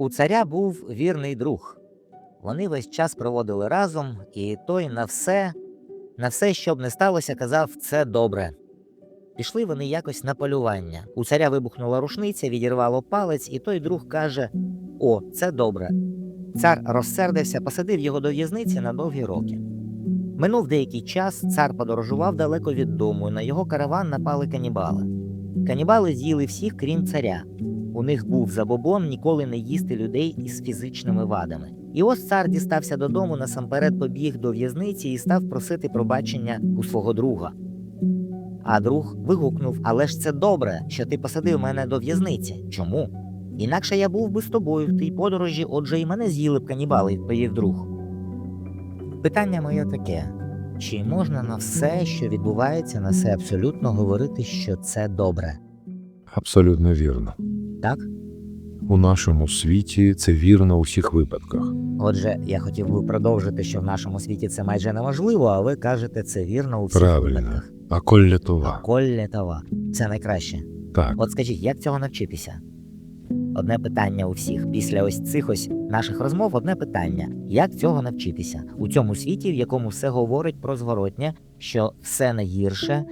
У царя був вірний друг. Вони весь час проводили разом, і той на все, на все, що б не сталося, казав це добре. Пішли вони якось на полювання. У царя вибухнула рушниця, відірвало палець, і той друг каже: О, це добре. Цар розсердився, посадив його до в'язниці на довгі роки. Минув деякий час, цар подорожував далеко від дому, і на його караван напали канібали. Канібали з'їли всіх, крім царя. У них був забобон ніколи не їсти людей із фізичними вадами. І ось цар дістався додому, насамперед побіг до в'язниці і став просити пробачення у свого друга. А друг вигукнув: Але ж це добре, що ти посадив мене до в'язниці. Чому? Інакше я був би з тобою в тій подорожі, отже, і мене з'їли б канібали, відповів друг. Питання моє таке: чи можна на все, що відбувається, на все абсолютно говорити, що це добре? Абсолютно вірно. Так? У нашому світі це вірно у всіх випадках. Отже, я хотів би продовжити, що в нашому світі це майже неможливо, а ви кажете, це вірно у всіх Правильно. випадках. А коль. Коль това. Це найкраще. Так, От скажіть, як цього навчитися? Одне питання у всіх. Після ось цих ось наших розмов одне питання: як цього навчитися у цьому світі, в якому все говорить про зворотнє, що все найгірше,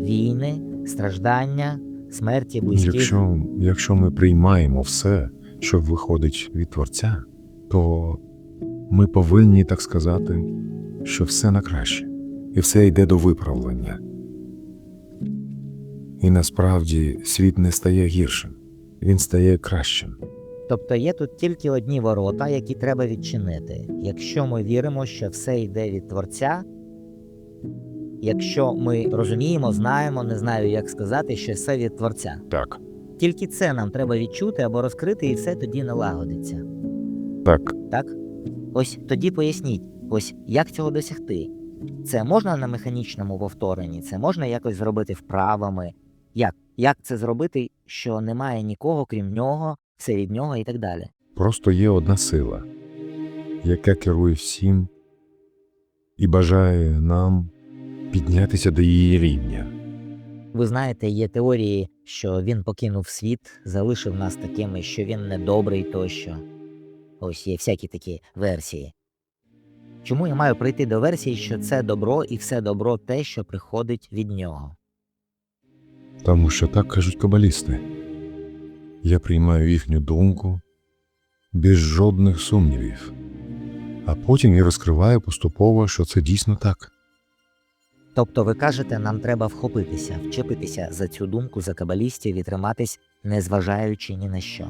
війни, страждання, смерті близьких. якщо, якщо ми приймаємо все, що виходить від Творця, то ми повинні так сказати, що все на краще, і все йде до виправлення. І насправді світ не стає гіршим, він стає кращим. Тобто є тут тільки одні ворота, які треба відчинити. Якщо ми віримо, що все йде від Творця, якщо ми розуміємо, знаємо, не знаю, як сказати, що все від Творця. Так. Тільки це нам треба відчути або розкрити, і все тоді налагодиться. Так, Так? Ось тоді поясніть, ось як цього досягти. Це можна на механічному повторенні, це можна якось зробити вправами. Як? Як це зробити, що немає нікого, крім нього, все від нього і так далі. просто є одна сила, яка керує всім і бажає нам піднятися до її рівня. Ви знаєте, є теорії, що він покинув світ, залишив нас такими, що він недобрий тощо. Ось є всякі такі версії. Чому я маю прийти до версії, що це добро і все добро те, що приходить від нього? Тому що так кажуть кабалісти. Я приймаю їхню думку без жодних сумнівів, а потім я розкриваю поступово, що це дійсно так. Тобто ви кажете, нам треба вхопитися, вчепитися за цю думку за кабалістів і триматись, незважаючи ні на що.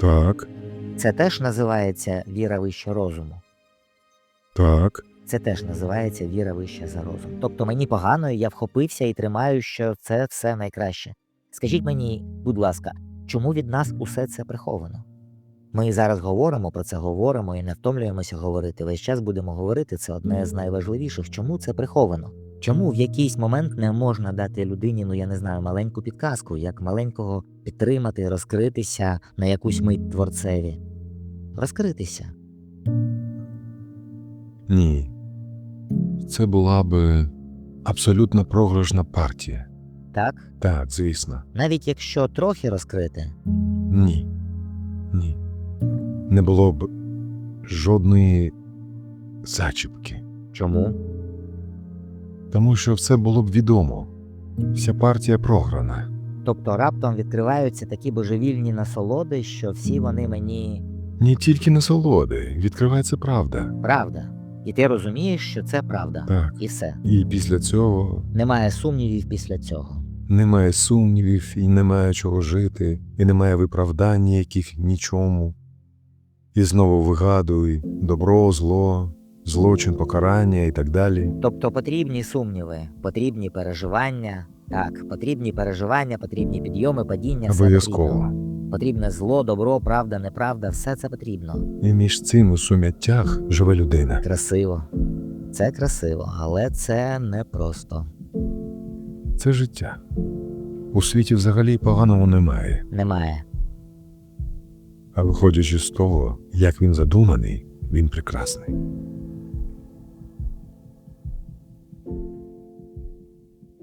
Так, Це теж називається віра вище розуму. так, Це теж називається віра вища за розум. Тобто мені погано, і я вхопився і тримаю, що це все найкраще. Скажіть мені, будь ласка, чому від нас усе це приховано? Ми зараз говоримо про це, говоримо і не втомлюємося говорити. Весь час будемо говорити, це одне з найважливіших. Чому це приховано? Чому в якийсь момент не можна дати людині, ну я не знаю, маленьку підказку, як маленького підтримати, розкритися на якусь мить творцеві? Розкритися. ні. Це була би абсолютно програшна партія. Так? Так, звісно. Навіть якщо трохи розкрити, Ні. Ні. Не було б жодної зачіпки. чому? Тому що все було б відомо. Вся партія програна. Тобто раптом відкриваються такі божевільні насолоди, що всі вони мені Не тільки насолоди, відкривається правда. правда. І ти розумієш, що це правда. Так. І все. І після цього Немає сумнівів після цього. немає сумнівів, і немає чого жити, і немає виправдань ніяких нічому. І знову вигадуй добро, зло, злочин, покарання і так далі. Тобто потрібні сумніви, потрібні переживання. Так, потрібні переживання, потрібні підйоми, падіння. все Обов'язково. потрібно. Потрібне зло, добро, правда, неправда, все це потрібно. І між цим у сум'яттях живе людина. Красиво. Це красиво, але це непросто. Це життя. У світі взагалі поганого немає. Немає. А виходячи з того, як він задуманий, він прекрасний.